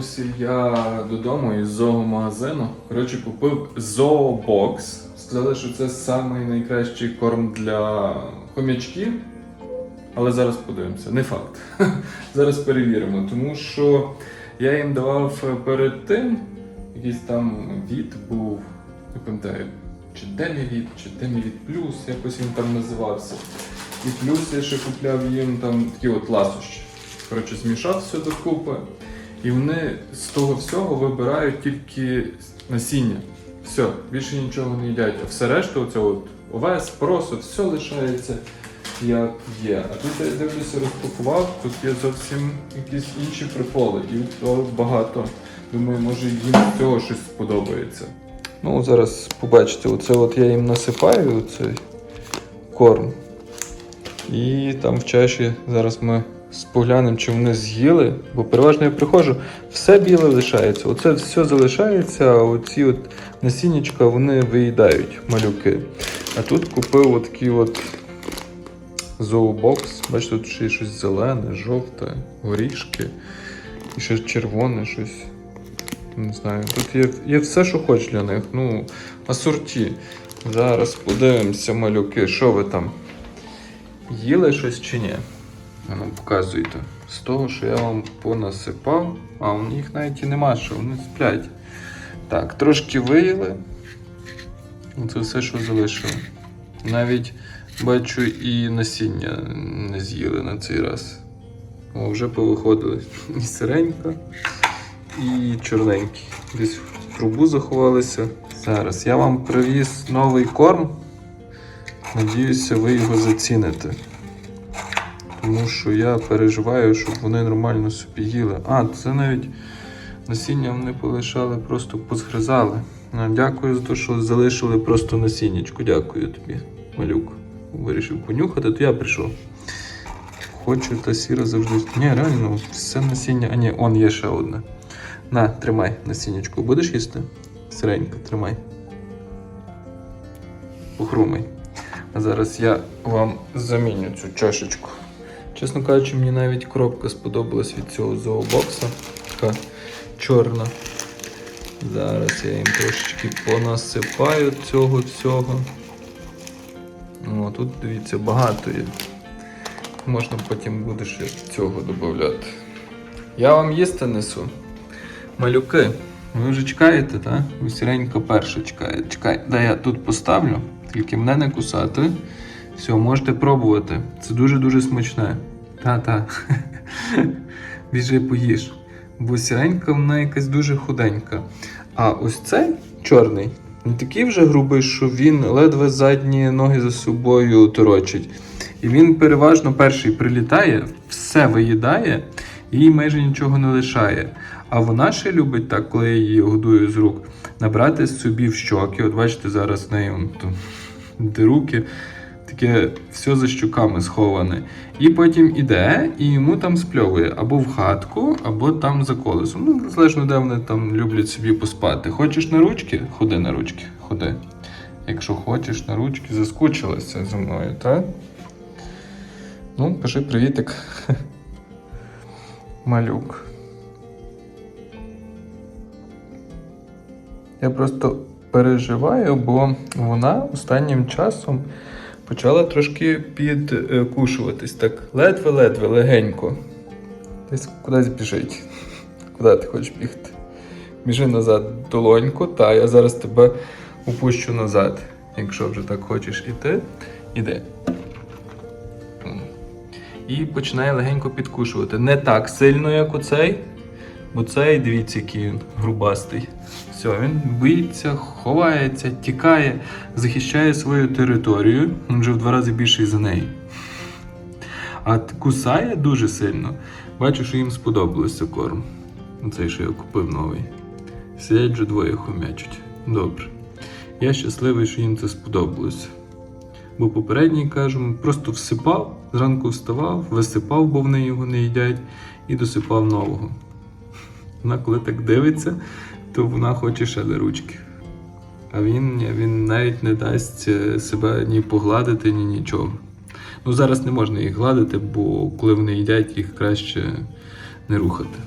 повернувся я додому із зоомагазину. Коротше, купив зообокс. Сказали, що це самий найкращий корм для хомячків. Але зараз подивимося, не факт. Зараз перевіримо, тому що я їм давав перед тим якийсь там від був, не пам'ятаю, чи Демівід, чи Демівід Плюс, якось він там називався. І плюс я ще купляв їм там такі от ласощі. Коротше, змішав все докупи. І вони з того всього вибирають тільки насіння. Все, більше нічого не їдять. А все решта, оце от овес, просо, все лишається як є. А тут я дивлюся, розпакував, тут є зовсім якісь інші приколи. І то багато. Думаю, може їм з цього щось сподобається. Ну, зараз побачите, оце от я їм насипаю цей корм. І там в чаші зараз ми споглянемо, чи вони з'їли, бо переважно я приходжу, все біле лишається. Оце все залишається, а оці от насіннячка вони виїдають малюки. А тут купив отакий от зообокс. Бачите, тут ще є щось зелене, жовте, горішки, і ще червоне щось. Не знаю. Тут є, є все, що хочеш для них. Ну, асорті. Зараз подивимося, малюки, що ви там їли щось чи ні? А ну показуйте. З того, що я вам понасипав, а у них навіть і нема, що вони сплять. Так, трошки виїли. Це все, що залишили. Навіть бачу і насіння не з'їли на цей раз. О, вже повиходили. І сиренька, і чорненький. Десь в трубу заховалися. Зараз я вам привіз новий корм. Надіюся, ви його заціните. Тому що я переживаю, щоб вони нормально собі їли. А, це навіть насіння вони полишали, просто позгризали. Дякую за те, що залишили просто насіннячку. Дякую тобі, малюк. Вирішив понюхати, то я прийшов. Хочу та сіра завжди. Ні, реально, все насіння. А ні, он є ще одне. На, тримай насіннячку. Будеш їсти? Сиренька, тримай. Похрумай. А зараз я вам заміню цю чашечку. Чесно кажучи, мені навіть коробка сподобалась від цього зообокса. Така чорна. Зараз я їм трошечки понасипаю цього всього. О, тут дивіться, багато є. Можна потім буде ще цього додати. Я вам їсти несу. Малюки, ви вже чекаєте, так? Ви сіренько перше чекаєте. Чекай, дай я тут поставлю, тільки мене не кусати. Все, можете пробувати. Це дуже-дуже смачне. Та-та. Біжи поїж. Бо сіренька вона якась дуже худенька. А ось цей чорний, він такий вже грубий, що він ледве задні ноги за собою торочить. І він переважно перший прилітає, все виїдає і майже нічого не лишає. А вона ще любить так, коли я її годую з рук, набрати собі в щоки. От бачите, зараз в неї руки, таке все за щоками сховане. І потім іде і йому там спльовує або в хатку, або там за колесом. Ну, залежно, де вони там люблять собі поспати. Хочеш на ручки? Ходи на ручки, ходи. Якщо хочеш на ручки, заскучилася зі мною, так? Ну, кажи привітик. Малюк. Я просто переживаю, бо вона останнім часом почала трошки підкушуватись. Так ледве-ледве, легенько. Десь кудись біжить. Куди ти хочеш бігти? Біжи назад долоньку, та я зараз тебе упущу назад. Якщо вже так хочеш іти, іди. І починає легенько підкушувати. Не так сильно, як оцей, бо цей, дивіться, який він грубастий. Все, він боїться, ховається, тікає, захищає свою територію. Він вже в два рази більший за неї. А кусає дуже сильно. Бачу, що їм сподобалося корм. Цей, що я купив новий. Сидять вже двоє хомячуть. Добре. Я щасливий, що їм це сподобалося. Бо попередній, кажемо, просто всипав, зранку вставав, висипав, бо вони його не їдять, і досипав нового. Вона коли так дивиться, то вона хоче ще до ручки. А він, він навіть не дасть е, себе ні погладити, ні нічого. Ну зараз не можна їх гладити, бо коли вони їдять, їх краще не рухати.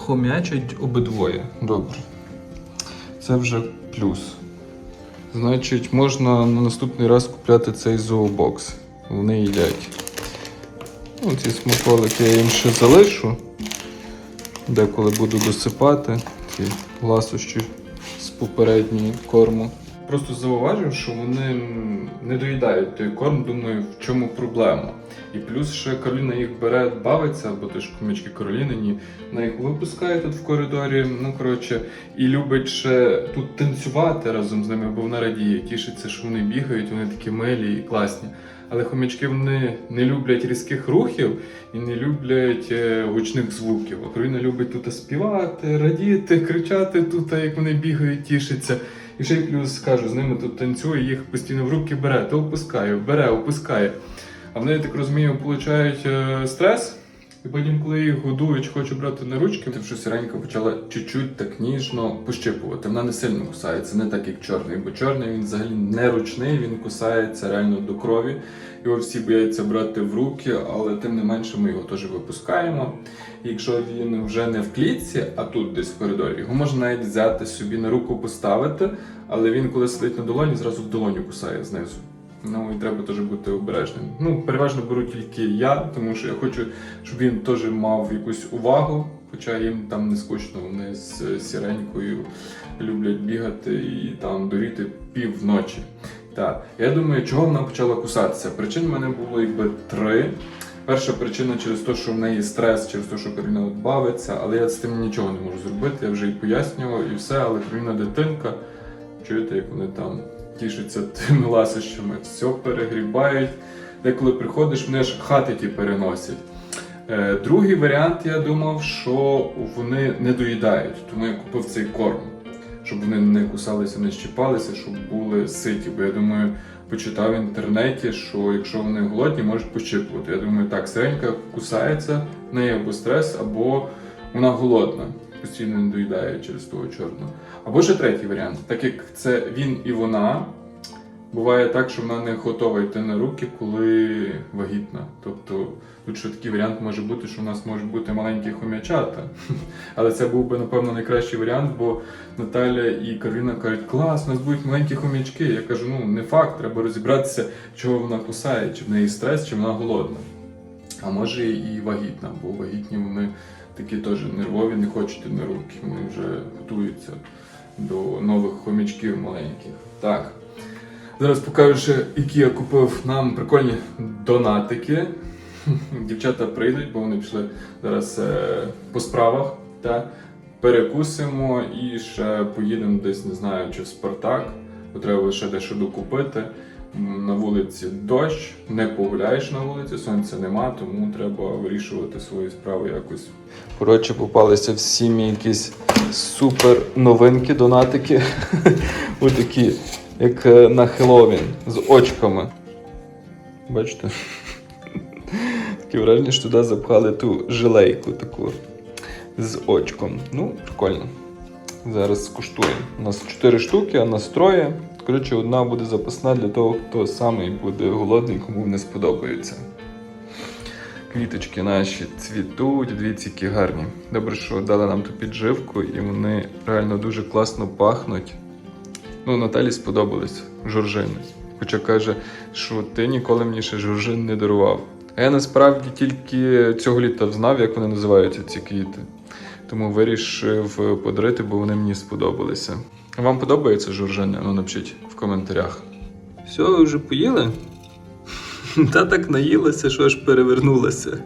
Хомячать обидвоє. Добре. Це вже плюс. Значить, можна на наступний раз купляти цей зообокс. Вони їдять. Ну, ці смаколики я їм ще залишу. Деколи буду досипати ці ласощі з попередньої корму. Просто зауважив, що вони не доїдають той корм, думаю, в чому проблема. І плюс ще Кароліна їх бере, бавиться, бо ти ж комічки Каролінині, вона їх випускає тут в коридорі. Ну коротше, і любить ще тут танцювати разом з ними, бо вона радіє, тішиться, що вони бігають, вони такі милі і класні. Але хомячки вони не люблять різких рухів і не люблять е, гучних звуків. А Кароліна любить тут співати, радіти, кричати тут, як вони бігають, тішаться. І ще й плюс кажу, з ними тут танцює, їх постійно в руки бере, то опускає, бере, опускає. А вони, я так розумію, получають е, стрес. І потім, коли їх годують, хочу брати на ручки, то вже сіренька почала чуть-чуть так ніжно пощипувати. Вона не сильно кусається, не так як чорний, бо чорний він взагалі не ручний, він кусається реально до крові. Його всі бояться брати в руки, але тим не менше ми його теж випускаємо. І якщо він вже не в клітці, а тут десь в коридорі, його можна навіть взяти собі на руку поставити, але він, коли сидить на долоні, зразу в долоню кусає знизу. Ну і треба теж бути обережним. Ну, переважно беру тільки я, тому що я хочу, щоб він теж мав якусь увагу, хоча їм там не скучно, вони з сіренькою люблять бігати і там доріти півночі. Так, я думаю, чого вона почала кусатися? Причин в мене було якби три. Перша причина через те, що в неї стрес, через те, що Кароліна бавиться, але я з тим нічого не можу зробити. Я вже і пояснював, і все, але Кароліна дитинка. Чуєте, як вони там тішаться тими ласощами, все перегрібають. Деколи приходиш, вони ж хати ті переносять. Е, Другий варіант, я думав, що вони не доїдають, тому я купив цей корм, щоб вони не кусалися, не щіпалися, щоб були ситі. Бо я думаю, почитав в інтернеті, що якщо вони голодні, можуть пощипувати. Я думаю, так, сиренька кусається, в неї або стрес, або вона голодна, постійно не доїдає через того чорного. Або ще третій варіант, так як це він і вона. Буває так, що вона не готова йти на руки, коли вагітна. Тобто тут ще такий варіант може бути, що у нас можуть бути маленькі хомячата. Але це був би, напевно, найкращий варіант, бо Наталя і Карина кажуть, клас, у нас будуть маленькі хомячки. Я кажу, ну не факт, треба розібратися, чого вона кусає, чи в неї стрес, чи вона голодна. А може і вагітна, бо вагітні вони такі теж нервові, не хочуть на руки. Вони вже готуються до нових хомячків маленьких. Так. Зараз покажу ще, які я купив нам прикольні донатики. Дівчата прийдуть, бо вони пішли зараз е, по справах. Та перекусимо і ще поїдемо десь, не знаю, чи в Спартак, бо треба ще дещо докупити. На вулиці дощ, не погуляєш на вулиці, сонця нема, тому треба вирішувати свої справи якось. Коротше, попалися всі мій якісь супер новинки, донатики. Отакі, як е, на Хеллоуін, з очками. Бачите? Таке враження, що туди запхали ту жилейку таку з очком. Ну, прикольно. Зараз скуштуємо. У нас 4 штуки, а нас троє. Коротше, одна буде запасна для того, хто саме буде голодний, кому не сподобається. Квіточки наші цвітуть, дивіться, які гарні. Добре, що дали нам ту підживку, і вони реально дуже класно пахнуть. Ну, Наталі сподобались жоржини. Хоча каже, що ти ніколи мені ще жоржин не дарував. А я насправді тільки цього літа знав, як вони називаються ці квіти. Тому вирішив подарити, бо вони мені сподобалися. Вам подобається жоржина? Ну напишіть в коментарях. Все, ви вже поїли? Та так наїлася, що аж перевернулася.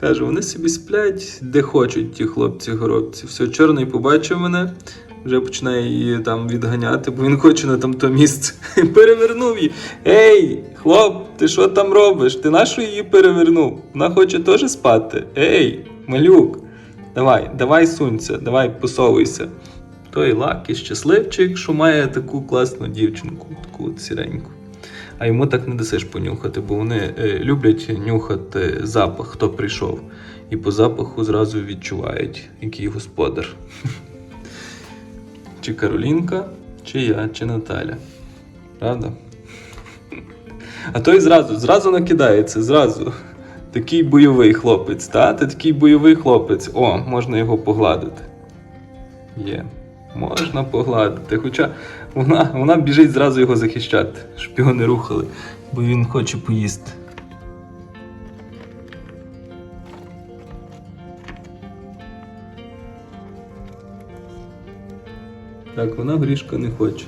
Кажу, вони собі сплять, де хочуть ті хлопці-горобці. Все, чорний побачив мене, вже починає її там відганяти, бо він хоче на тамто місце. Перевернув її. Ей, хлоп, ти що там робиш? Ти нашу її перевернув? Вона хоче теж спати. Ей, малюк. Давай, давай сунься, давай посовуйся. Той лакі щасливчик, що має таку класну дівчинку, таку от сіреньку. А йому так не дасиш понюхати, бо вони е, люблять нюхати запах, хто прийшов. І по запаху зразу відчувають, який господар. Чи Каролінка, чи я, чи Наталя. Правда? А той зразу, зразу накидається, зразу. Такий бойовий хлопець, та? Ти такий бойовий хлопець. О, можна його погладити. Є. Можна погладити. Хоча вона, вона біжить зразу його захищати, щоб його не рухали, бо він хоче поїсти. Так, вона горішка не хоче.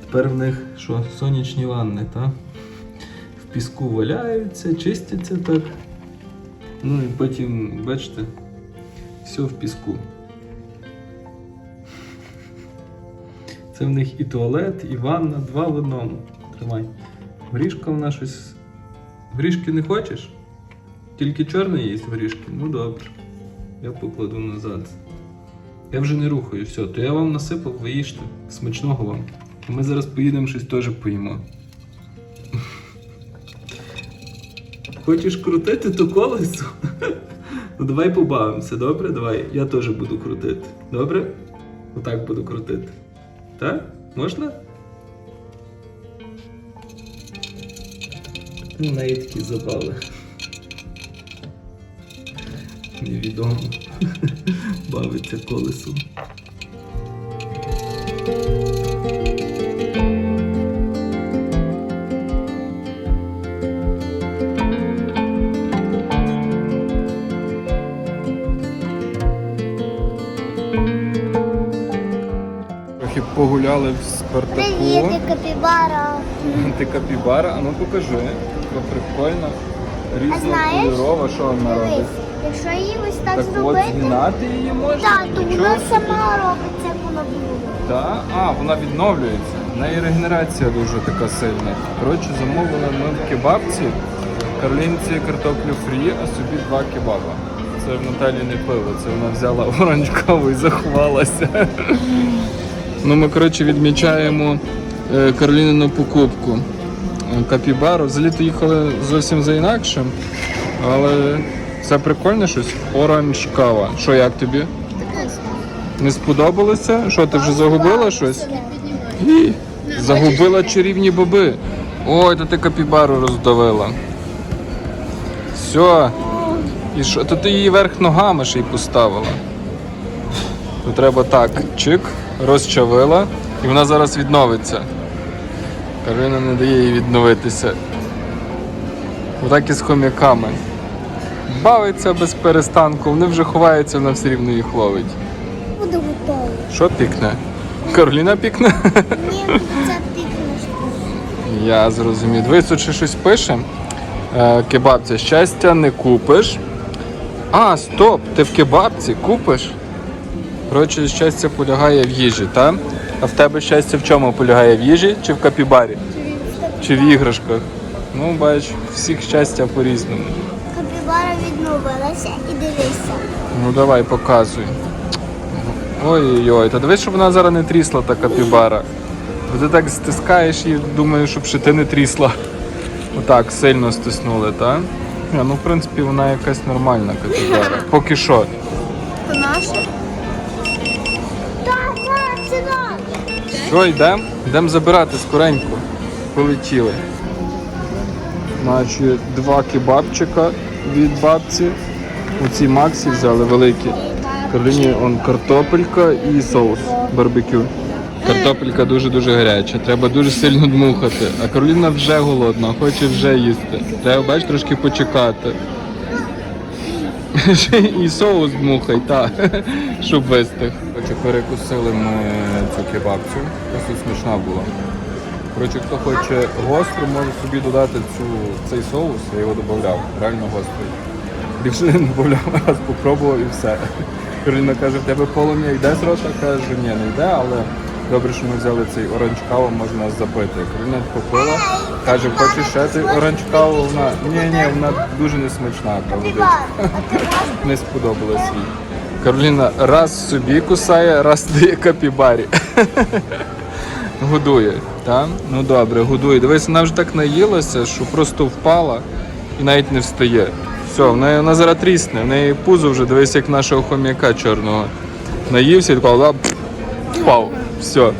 Тепер в них що, сонячні ванни, так? В піску валяються, чистяться так. Ну і потім, бачите, все в піску. Це в них і туалет, і ванна, два в одному. Тримай. Горішка вона щось. Горішки не хочеш? Тільки чорне їсть горішки? Ну добре. Я покладу назад. Я вже не рухаю, все, то я вам насипав, ви їжте. Смачного вам. А ми зараз поїдемо щось теж поїмо. Хочеш крутити то колесо? Ну давай побавимося, добре? Давай. Я теж буду крутити. Добре? Отак буду крутити. Так? Можна? Ну, неї такі забави. Невідомо. Бавиться колесом. Погуляли в Спартаку. Привіт, капібара. Ти капібара, а ну покажи. Така прикольна, різнокольорова, що вона робить. Дивись, якщо її ось так, Так от зробити, згинати її можна? так, то Нічого вона собі. сама робить, як вона буде. Так? А, вона відновлюється. В неї регенерація дуже така сильна. Коротше, замовила ми в кебабці. Карлінці картоплю фрі, а собі два кебаба. Це в Наталі не пиво, це вона взяла оранжкову і заховалася. Ну, ми, коротше, відмічаємо е, Каролінину покупку. Е, Капібару. Взагалі-то їхали зовсім за інакшим, але це прикольне щось. Оранж кава. Що як тобі? Не сподобалося? Що, ти вже загубила щось? Гі, Загубила чарівні боби. Ой, то ти капібару роздавила. Все. І що? То ти її верх ногами ще й поставила. То треба так, чик, розчавила, і вона зараз відновиться. Карина не дає їй відновитися. Отак і з хомяками. Бавиться без перестанку, вони вже ховаються, вона все рівно їх ловить. Буде готово. Що пікне? Кароліна пікне? Ні, це пікнеш. Я зрозумів. Ще щось пише. Е, кебабця, щастя не купиш. А, стоп! Ти в кебабці купиш? Коротше, щастя полягає в їжі, так? А в тебе щастя в чому полягає? В їжі чи в капібарі? Чи в іграшках? Ну, бач, всіх щастя по-різному. Капібара відновилася і дивися. Ну давай, показуй. Ой-ой-ой, та дивись, щоб вона зараз не трісла та капібара. Бо ти так стискаєш і думаєш, щоб ще ти не трісла. Отак, сильно стиснули, так? Ну в принципі вона якась нормальна капібара. Поки що. То наше? Що, йдемо? Йдемо забирати скоренько. Полетіли. Значить, два кебабчика від бабці. Оці Максі взяли великі. Кароліні он картопелька і соус барбекю. Картопелька дуже-дуже гаряча, треба дуже сильно дмухати. А Кароліна вже голодна, хоче вже їсти. Треба, бач, трошки почекати. І соус дмухай, так, щоб вистиг. Коротше, перекусили ми цю кебабцю. Досить смачна була. Коротше, хто хоче гостру, може собі додати цю, цей соус, я його додавав, реально гострий. Більше не додавав, раз попробував і все. Кароліна каже, в тебе полум'я йде з рота? Кажу, ні, не йде, але добре, що ми взяли цей оранж каву, може нас запити. Кароліна попила, каже, хочеш ще цей оранж каву? Вона, ні, ні, вона дуже несмачна, та Не сподобалось їй. Кароліна раз собі кусає, раз дає капібарі. Годує, так? Ну добре, годує. Дивись, вона вже так наїлася, що просто впала і навіть не встає. Все, вона зараз трісне, в неї пузо вже, дивись, як нашого хом'яка чорного. Наївся і лап, впав. Все.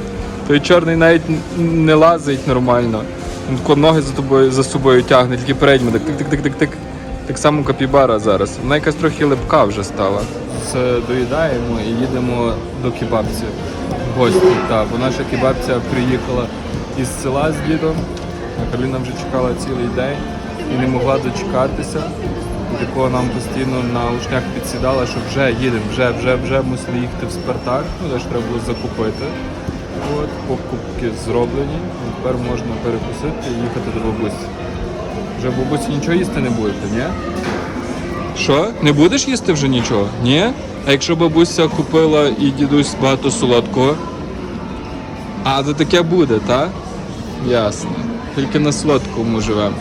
Той чорний навіть не лазить нормально. Він ноги за тобою за собою тягне, тільки передніми, так тик-тик-тик-тик-тик. Так само капібара зараз. Вона якась трохи липка вже стала. Це доїдаємо і їдемо до кебабці гості. Так, бо наша кебабця приїхала із села з дідом. А Кароліна вже чекала цілий день і не могла дочекатися. І такого нам постійно на ушнях підсідала, що вже їдемо, вже, вже, вже мусили їхати в Спартак. Ну, ж треба було закупити. От, покупки зроблені. Тепер можна перекусити і їхати до бабусі. Вже бабусі нічого їсти не будете, ні? Що? Не будеш їсти вже нічого? Ні? А якщо бабуся купила і дідусь багато солодкого? А, то таке буде, так? Ясно. Тільки на солодкому живемо.